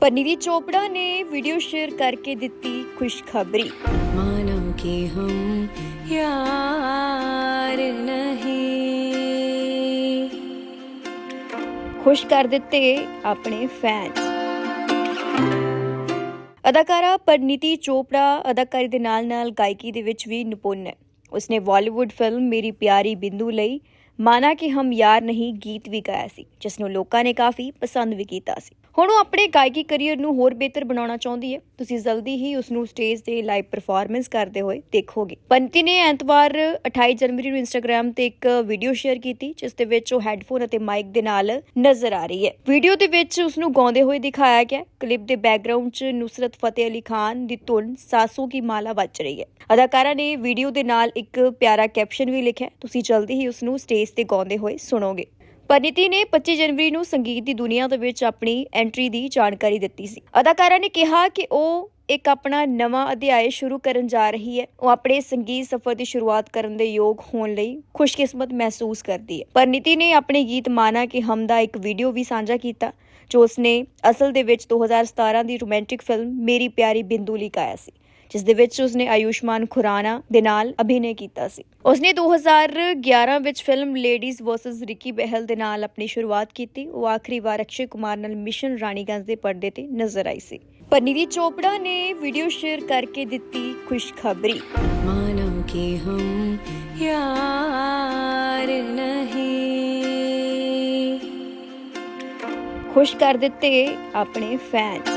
ਪਨੀਵੀ ਚੋਪੜਾ ਨੇ video share ਕਰਕੇ ਦਿੱਤੀ ਖੁਸ਼ਖਬਰੀ। ਮਾਨੋ ਕਿ ਹਮ ਯਾਰ ਨਹੀਂ। ਖੁਸ਼ ਕਰ ਦਿੱਤੇ ਆਪਣੇ ਫੈਨ ਅਦਾਕਾਰਾ ਪਰਨੀਤੀ ਚੋਪੜਾ ਅਦਾਕਾਰੀ ਦੇ ਨਾਲ-ਨਾਲ ਗਾਇਕੀ ਦੇ ਵਿੱਚ ਵੀ ਨਿਪੁੰਨ ਹੈ। ਉਸਨੇ ਬਾਲੀਵੁੱਡ ਫਿਲਮ ਮੇਰੀ ਪਿਆਰੀ ਬਿੰਦੂ ਲਈ ਮਾਨਾ ਕਿ ਹਮ ਯਾਰ ਨਹੀਂ, ਗੀਤ ਵੀ ਗਾਇਆ ਸੀ ਜਿਸ ਨੂੰ ਲੋਕਾਂ ਨੇ ਕਾਫੀ ਪਸੰਦ ਵੀ ਕੀਤਾ ਸੀ। ਹੁਣ ਉਹ ਆਪਣੇ ਗਾਇਕੀ ਕੈਰੀਅਰ ਨੂੰ ਹੋਰ ਬਿਹਤਰ ਬਣਾਉਣਾ ਚਾਹੁੰਦੀ ਹੈ। ਤੁਸੀਂ ਜਲਦੀ ਹੀ ਉਸ ਨੂੰ ਸਟੇਜ ਤੇ ਲਾਈਵ ਪਰਫਾਰਮੈਂਸ ਕਰਦੇ ਹੋਏ ਦੇਖੋਗੇ। ਪੰਤੀ ਨੇ ਐਤਵਾਰ 28 ਜਨਵਰੀ ਨੂੰ ਇੰਸਟਾਗ੍ਰam ਤੇ ਇੱਕ ਵੀਡੀਓ ਸ਼ੇਅਰ ਕੀਤੀ, ਜਿਸ ਦੇ ਵਿੱਚ ਉਹ ਹੈੱਡਫੋਨ ਅਤੇ ਮਾਈਕ ਦੇ ਨਾਲ ਨਜ਼ਰ ਆ ਰਹੀ ਹੈ। ਵੀਡੀਓ ਦੇ ਵਿੱਚ ਉਸ ਨੂੰ ਗਾਉਂਦੇ ਹੋਏ ਦਿਖਾਇਆ ਗਿਆ। ਕਲਿੱਪ ਦੇ ਬੈਕਗ੍ਰਾਉਂਡ 'ਚ ਨੁਸਰਤ ਫਤਿਹ ਅਲੀ ਖਾਨ ਦੀ ਧੁਨ ਸਾਸੂ ਕੀ ਮਾਲਾ ਵੱਜ ਰਹੀ ਹੈ। ਅਦਾਕਾਰਾ ਨੇ ਵੀਡੀਓ ਦੇ ਨਾਲ ਇੱਕ ਪਿਆਰਾ ਕੈਪਸ਼ਨ ਵੀ ਲਿਖਿਆ। ਤੁਸੀਂ ਜਲਦੀ ਹੀ ਉਸ ਨੂੰ ਸਟੇਜ ਤੇ ਗਾਉਂਦੇ ਹੋਏ ਸੁਣੋਗੇ। ਪਰਿਨੀਤੀ ਨੇ 25 ਜਨਵਰੀ ਨੂੰ ਸੰਗੀਤ ਦੀ ਦੁਨੀਆ ਦੇ ਵਿੱਚ ਆਪਣੀ ਐਂਟਰੀ ਦੀ ਜਾਣਕਾਰੀ ਦਿੱਤੀ ਸੀ। ਅਦਾਕਾਰਾ ਨੇ ਕਿਹਾ ਕਿ ਉਹ ਇੱਕ ਆਪਣਾ ਨਵਾਂ ਅਧਿਆਇ ਸ਼ੁਰੂ ਕਰਨ ਜਾ ਰਹੀ ਹੈ। ਉਹ ਆਪਣੇ ਸੰਗੀਤ ਸਫ਼ਰ ਦੀ ਸ਼ੁਰੂਆਤ ਕਰਨ ਦੇ ਯੋਗ ਹੋਣ ਲਈ ਖੁਸ਼ਕਿਸਮਤ ਮਹਿਸੂਸ ਕਰਦੀ ਹੈ। ਪਰਿਨੀਤੀ ਨੇ ਆਪਣੇ ਗੀਤ ਮਾਨਾ ਕਿ ਹਮ ਦਾ ਇੱਕ ਵੀਡੀਓ ਵੀ ਸਾਂਝਾ ਕੀਤਾ, ਜੋ ਉਸਨੇ ਅਸਲ ਦੇ ਵਿੱਚ 2017 ਦੀ ਰੋਮਾਂਟਿਕ ਫਿਲਮ ਮੇਰੀ ਪਿਆਰੀ ਬਿੰਦੂ ਲਈ ਗਾਇਆ ਸੀ। ਜਿਸ ਦੇ ਵਿੱਚ ਉਸਨੇ ਆਯੁਸ਼ਮਾਨ ਖੁਰਾਨਾ ਦੇ ਨਾਲ ਅਭਿਨੈ ਕੀਤਾ ਸੀ। ਉਸਨੇ 2011 ਵਿੱਚ film Ladies versus Ricky Bahl ਦੇ ਨਾਲ ਆਪਣੀ ਸ਼ੁਰੂਆਤ ਕੀਤੀ। ਉਹ ਆਖਰੀ ਵਾਰ ਅਕਸ਼ੇ ਕੁਮਾਰ ਨਾਲ ਮਿਸ਼ਨ ਰਾਣੀਗੰਜ ਦੇ ਪਰਦੇ ਤੇ ਨਜ਼ਰ ਆਈ ਸੀ। ਪਰਨੀਤੀ ਚੋਪੜਾ ਨੇ ਵੀਡੀਓ ਸ਼ੇਅਰ ਕਰਕੇ ਦਿੱਤੀ ਖੁਸ਼ਖਬਰੀ। ਮਾਨੋ ਕਿ ਹਮ ਯਾਰ ਨਹੀਂ। ਖੁਸ਼ ਕਰ ਦਿੱਤੇ ਆਪਣੇ ਫੈਨਸ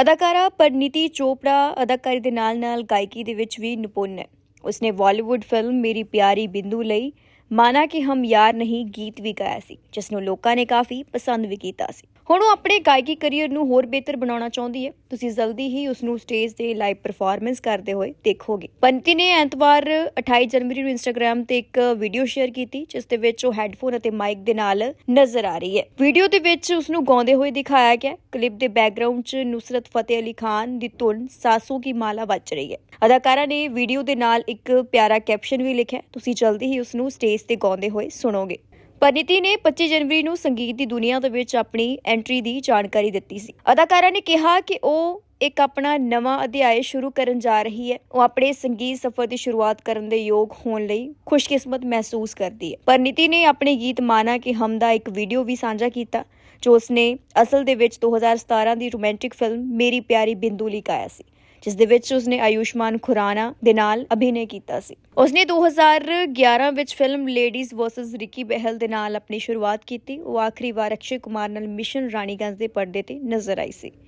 ਅਦਾਕਾਰਾ ਪਰਨੀਤੀ ਚੋਪੜਾ ਅਦਾਕਾਰੀ ਦੇ ਨਾਲ-ਨਾਲ ਗਾਇਕੀ ਦੇ ਵਿੱਚ ਵੀ ਨਿਪੁੰਨ ਹੈ। ਉਸਨੇ ਬਾਲੀਵੁੱਡ ਫਿਲਮ ਮੇਰੀ ਪਿਆਰੀ ਬਿੰਦੂ ਲਈ ਮਾਨਾ ਕਿ ਹਮ ਯਾਰ ਨਹੀਂ, ਗੀਤ ਵੀ ਗਾਇਆ ਸੀ ਜਿਸ ਨੂੰ ਲੋਕਾਂ ਨੇ ਕਾਫੀ ਪਸੰਦ ਵੀ ਕੀਤਾ ਸੀ। ਹੁਣ ਉਹ ਆਪਣੇ ਗਾਇਕੀ ਕੈਰੀਅਰ ਨੂੰ ਹੋਰ ਬਿਹਤਰ ਬਣਾਉਣਾ ਚਾਹੁੰਦੀ ਹੈ। ਤੁਸੀਂ ਜਲਦੀ ਹੀ ਉਸ ਨੂੰ ਸਟੇਜ ਤੇ ਲਾਈਵ ਪਰਫਾਰਮੈਂਸ ਕਰਦੇ ਹੋਏ ਦੇਖੋਗੇ। ਪੰਤੀ ਨੇ ਐਤਵਾਰ 28 ਜਨਵਰੀ ਨੂੰ ਇੰਸਟਾਗ੍ਰam ਤੇ ਇੱਕ ਵੀਡੀਓ ਸ਼ੇਅਰ ਕੀਤੀ, ਜਿਸ ਦੇ ਵਿੱਚ ਉਹ ਹੈੱਡਫੋਨ ਅਤੇ ਮਾਈਕ ਦੇ ਨਾਲ ਨਜ਼ਰ ਆ ਰਹੀ ਹੈ। ਵੀਡੀਓ ਦੇ ਵਿੱਚ ਉਸ ਨੂੰ ਗਾਉਂਦੇ ਹੋਏ ਦਿਖਾਇਆ ਗਿਆ। ਕਲਿੱਪ ਦੇ ਬੈਕਗ੍ਰਾਉਂਡ 'ਚ ਨੁਸਰਤ ਫਤਿਹ ਅਲੀ ਖਾਨ ਦੀ ਧੁਨ ਸਾਸੂ ਕੀ ਮਾਲਾ ਵੱਜ ਰਹੀ ਹੈ। ਅਦਾਕਾਰਾ ਨੇ ਵੀਡੀਓ ਦੇ ਨਾਲ ਇੱਕ ਪਿਆਰਾ ਕੈਪਸ਼ਨ ਵੀ ਲਿਖਿਆ। ਤੁਸੀਂ ਜਲਦੀ ਹੀ ਉਸ ਨੂੰ ਸਟੇਜ ਤੇ ਗਾਉਂਦੇ ਹੋਏ ਸੁਣੋਗੇ। ਪਰਿਨੀਤੀ ਨੇ 25 ਜਨਵਰੀ ਨੂੰ ਸੰਗੀਤ ਦੀ ਦੁਨੀਆ ਦੇ ਵਿੱਚ ਆਪਣੀ ਐਂਟਰੀ ਦੀ ਜਾਣਕਾਰੀ ਦਿੱਤੀ ਸੀ। ਅਦਾਕਾਰਾ ਨੇ ਕਿਹਾ ਕਿ ਉਹ ਇੱਕ ਆਪਣਾ ਨਵਾਂ ਅਧਿਆਇ ਸ਼ੁਰੂ ਕਰਨ ਜਾ ਰਹੀ ਹੈ। ਉਹ ਆਪਣੇ ਸੰਗੀਤ ਸਫ਼ਰ ਦੀ ਸ਼ੁਰੂਆਤ ਕਰਨ ਦੇ ਯੋਗ ਹੋਣ ਲਈ ਖੁਸ਼ਕਿਸਮਤ ਮਹਿਸੂਸ ਕਰਦੀ ਹੈ। ਪਰਿਨੀਤੀ ਨੇ ਆਪਣੇ ਗੀਤ ਮਾਨਾ ਕਿ ਹਮ ਦਾ ਇੱਕ ਵੀਡੀਓ ਵੀ ਸਾਂਝਾ ਕੀਤਾ, ਜੋ ਉਸਨੇ ਅਸਲ ਦੇ ਵਿੱਚ 2017 ਦੀ ਰੋਮਾਂਟਿਕ ਫਿਲਮ ਮੇਰੀ ਪਿਆਰੀ ਬਿੰਦੂ ਲਈ ਗਾਇਆ ਸੀ। ਜਿਸ ਦੇ ਵਿੱਚ ਉਸਨੇ ਆਯੁਸ਼ਮਾਨ ਖੁਰਾਨਾ ਦੇ ਨਾਲ ਅਭਿਨੈ ਕੀਤਾ ਸੀ। ਉਸਨੇ 2011 ਵਿੱਚ film Ladies versus Ricky Bahl ਦੇ ਨਾਲ ਆਪਣੀ ਸ਼ੁਰੂਆਤ ਕੀਤੀ। ਉਹ ਆਖਰੀ ਵਾਰ ਅਕਸ਼ੇ ਕੁਮਾਰ ਨਾਲ ਮਿਸ਼ਨ ਰਾਣੀਗੰਜ ਦੇ ਪਰਦੇ ਤੇ ਨਜ਼ਰ ਆਈ ਸੀ।